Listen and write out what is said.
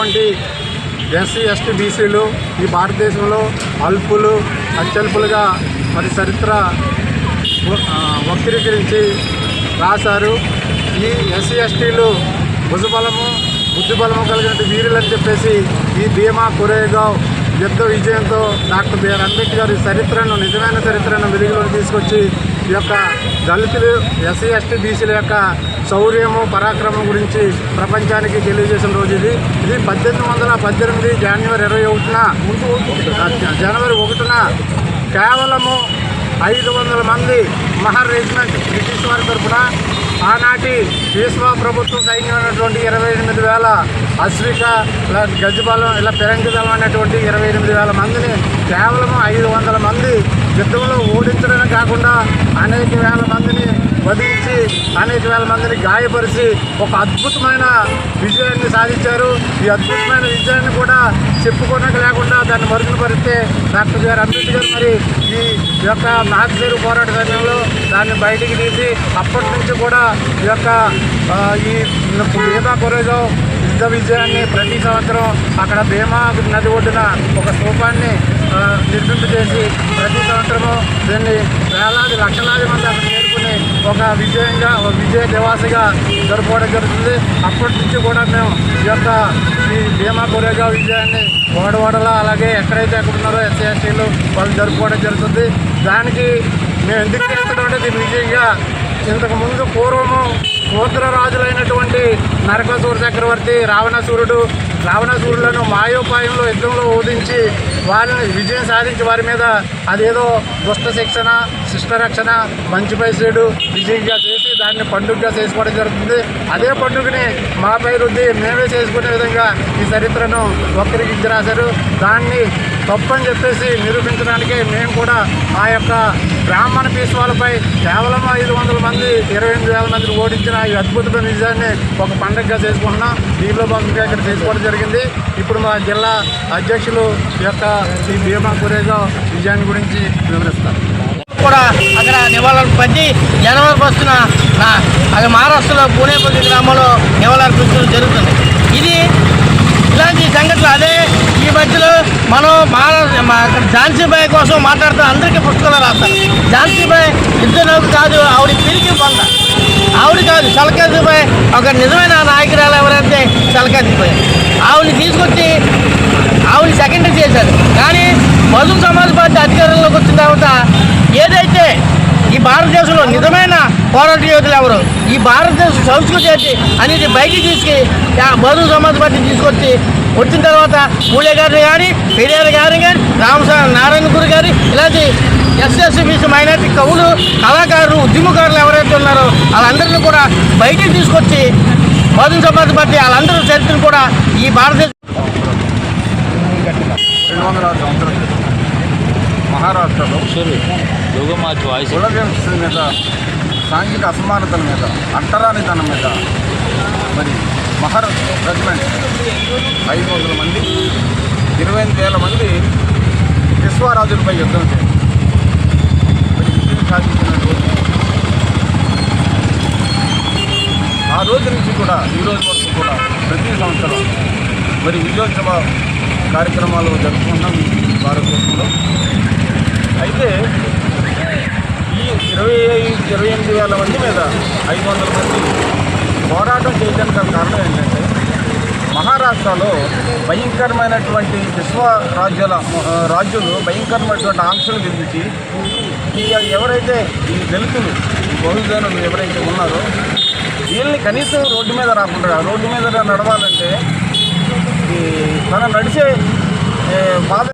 ఉన్నటువంటి SC ST బీసీలు ఈ భారతదేశంలో అల్పులు అత్యల్పులుగా మరి చరిత్ర వక్రీకరించి రాశారు. ఈ ఎస్సీ ఎస్టీలు భుజబలము బుద్ధిబలము కలిగిన వీరులని చెప్పేసి ఈ భీమా కొరేగావ్ యుద్ధ విజయంతో డాక్టర్ బిఆర్ అంబేద్కర్ చరిత్రను నిజమైన చరిత్రను వెలుగులోకి తీసుకొచ్చి ఈ యొక్క దళితులు ఎస్సీ ఎస్టీ బీసీల యొక్క శౌర్యము పరాక్రమం గురించి ప్రపంచానికి తెలియజేసిన రోజు ఇది. ఇది పద్దెనిమిది వందల పద్దెనిమిది జనవరి ఇరవై ఒకటిన జనవరి ఒకటిన కేవలము ఐదు వందల మంది మహర్ రెజిమెంట్ బ్రిటిష్ వారి తరఫున ఆనాటి పీస్వా ప్రభుత్వం సైన్యమైనటువంటి ఇరవై ఎనిమిది వేల అశ్విక ఇలా గజబలం ఇలా పిరంగి అనేటువంటి ఇరవై ఎనిమిది వేల మందిని కేవలం ఐదు వందల మంది యుద్ధంలో ఓడించడమే కాకుండా అనేక వేల మందిని వధించి అనేక వేల మందిని గాయపరిచి ఒక అద్భుతమైన విజయాన్ని సాధించారు. ఈ అద్భుతమైన విజయాన్ని కూడా చెప్పుకోవడానికి లేకుండా దాన్ని మరుగున పరిస్తే డాక్టర్ బిఆర్ అంబేద్కర్ మరి ఈ యొక్క మహాత్మీరు పోరాట సమయంలో దాన్ని బయటికి తీసి అప్పటి నుంచి కూడా ఈ యొక్క ఈ భీమా కొరేలో యుద్ధ విజయాన్ని ప్రతి సంవత్సరం అక్కడ భీమా నది ఒడ్డున ఒక స్థూపాన్ని నిర్మింపజేసి ప్రతి సంవత్సరము దీన్ని వేలాది లక్షలాది మంది అక్కడ ఒక విజయంగా ఒక విజయ దివాసగా జరుపుకోవడం జరుగుతుంది. అప్పటి నుంచి కూడా మేము ఈ యొక్క ఈ భీమా కొరేగా విజయాన్ని ఓడవాడలా అలాగే ఎక్కడైతే ఎక్కడ ఉన్నారో ఎస్సీ ఎస్టీలు వాళ్ళు జరుపుకోవడం జరుగుతుంది. దానికి మేము ఎందుకు చేస్తున్నామంటే దీని విజయంగా ఇంతకు ముందు పూర్వము సూత్ర రాజులైనటువంటి నరకసూర చక్రవర్తి రావణాసురుడు రావణసూరులను మాయోపాయంలో యుద్ధంలో ఓదించి వారిని విజయం సాధించి వారి మీద అదేదో దుష్ట శిక్షణ శిష్ట రక్షణ మంచి పైసేడు విజయంగా చేసి దాన్ని పండుగగా చేసుకోవడం జరుగుతుంది. అదే పండుగని మాపై రుద్ది మేమే చేసుకునే విధంగా ఈ చరిత్రను ఒక్కరికి రాశారు దాన్ని తప్పని చెప్పేసి నిరూపించడానికే మేము కూడా ఆ యొక్క బ్రాహ్మణ పీశ్వాలపై కేవలం ఐదు వందల మంది ఇరవై ఎనిమిది వేల మందిని ఓడించిన ఈ అద్భుతమైన విజయాన్ని ఒక పండగగా చేసుకుంటున్నాం. దీనిలో భాగంగా ఇక్కడ చేసుకోవడం జరిగింది. ఇప్పుడు మా జిల్లా అధ్యక్షులు యొక్క ఈ భీమా కురేగా విజయాన్ని గురించి వివరిస్తారు. కూడా అక్కడ నివాళులర్పించి జనవరి ఫస్ట్న అది మహారాష్ట్రలో పూణేపల్లి గ్రామంలో నివాళులర్పించడం జరుగుతుంది. ఇది ఇలాంటి సంఘటనలు అదే ఈ మధ్యలో మనం మహారాష్ట్ర మా అక్కడ ఝాన్సీబాయి కోసం మాట్లాడుతూ అందరికీ పుస్తకాలు రాస్తారు. ఝాన్సీబాయి ఇద్దరు కాదు ఆవిడ తిరిగి పొంద ఆవిడ కాదు చలకాదిపోయి ఒక నిజమైన నాయకురాలు ఎవరైతే చలకాదిపోయి ఆవిడని తీసుకొచ్చి ఆవిడ సెకండరీ చేశారు. కానీ బహుజన సమాజ్ పార్టీ అధికారంలోకి వచ్చిన తర్వాత ఏదైతే ఈ భారతదేశంలో నిజమైన పోరాట యోధులు ఎవరు? ఈ భారతదేశ సంస్కృతి అనేది బయటికి తీసుకు బహుజన సమాజ్ పార్టీ తీసుకొచ్చి వచ్చిన తర్వాత పూలే గారిని కానీ పెరియార్ గారిని కానీ రామసా నారాయణ గురు గారి ఇలాంటి ఎస్ఎస్సీ బీసీ మైనార్టీ కవులు కళాకారులు ఉద్యమకారులు ఎవరైతే ఉన్నారో వాళ్ళందరినీ కూడా బయటికి తీసుకొచ్చి బహుజన సమాజ్ పార్టీ వాళ్ళందరూ చరిత్రను కూడా ఈ భారతదేశ రెండు వందల ఆరు సంవత్సరాల క్రితం మహారాష్ట్రలో కులవ్యవస్థ మీద సాంఘిక అసమానతల మీద అంటరానితనం మీద మరి మహర్ రెజిమెంట్. ఐదు వందల మంది ఇరవై ఎనిమిది వేల మంది విశ్వరాజులపై యుద్ధం చేశారు. మరి సాధించిన రోజు. ఆ రోజు నుంచి కూడా ఈ రోజు వరకు కూడా ప్రతి సంవత్సరం మరి విజయోత్సవ కార్యక్రమాలు జరుపుకుంటాం భారతదేశంలో. అయితే ఇరవై ఎనిమిది వేల మంది మీద ఐదు వందల మంది పోరాటం చేయడానికి కారణం ఏంటంటే మహారాష్ట్రలో భయంకరమైనటువంటి విశ్వ రాజ్యాల ఆ, రాజ్యులు భయంకరమైనటువంటి ఆంక్షలు విధించి ఎవరైతే ఈ దళితులు బహుజనులు ఎవరైతే ఉన్నారో వీళ్ళని కనీసం రోడ్డు మీద రాకుండా రోడ్డు మీద నడవాలంటే ఈ తన నడిచే బాధ